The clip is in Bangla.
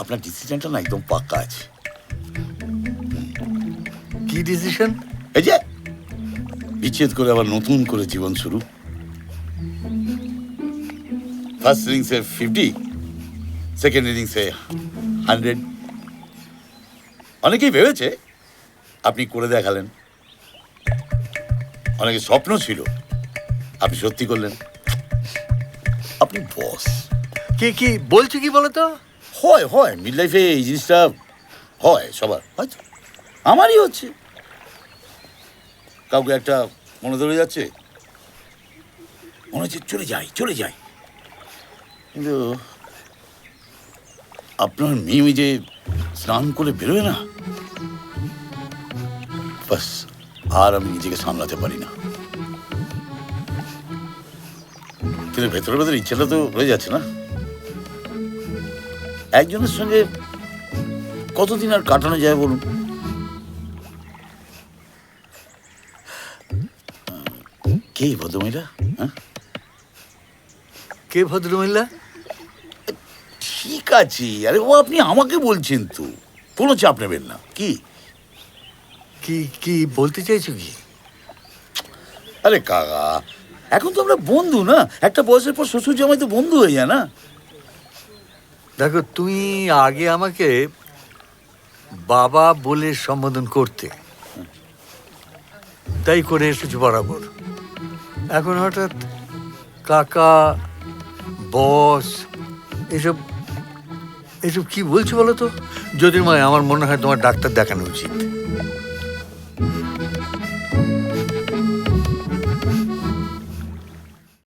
আপনার ডিসিশনটা না একদম পাক্কা আছে। কি ডিসিশন এই যে বিচ্ছেদ করে আবার নতুন করে জীবন শুরু। ফার্স্ট ইনিংসে ফিফটি সেকেন্ড ইনিংসে হান্ড্রেড অনেকেই ভেবেছে আপনি করে দেখালেন। অনেকে স্বপ্ন ছিল আপনি সত্যি করলেন। আপনি বস কি কি বলছো কি বলো তো হয় হয় মিড লাইফে এই জিনিসটা হয় সবার হয়তো আমারই হচ্ছে। কাউকে একটা মনে ধরে যাচ্ছে? মনে হচ্ছে চলে যাই চলে যাই। কিন্তু আপনার মেয়ে যে স্নান করে বেরোয় না? বাস, আর আমি নিজেকে সামলাতে পারি না। কিন্তু ভেতরে ভেতরে ইচ্ছাটা তো রয়ে যাচ্ছে না? একজনের সঙ্গে কতদিন আর কাটানো যায় বলুন? কে ভদ্রমহিলা? হ্যাঁ? কে ভদ্রমহিলা? ঠিক আছে আরে ও আপনি আমাকে বলছেন তো। কোনো চাপ নেবেন না। কি? কি কি বলতে চাইছো কি? আরে কাকা এখন তো আমরা বন্ধু না। একটা বয়সের পর শ্বশুর জামাই তো বন্ধু হয়ে যায় না। দেখো, তুমি আগে আমাকে বাবা বলে সম্বোধন করতে। তাই করে এসেছ বরাবর। এখন হঠাৎ কাকা, বস, এসব এসব কি বলছো বলো তো? জ্যোতির্ময়, আমার মনে হয় তোমার ডাক্তার দেখানো উচিত।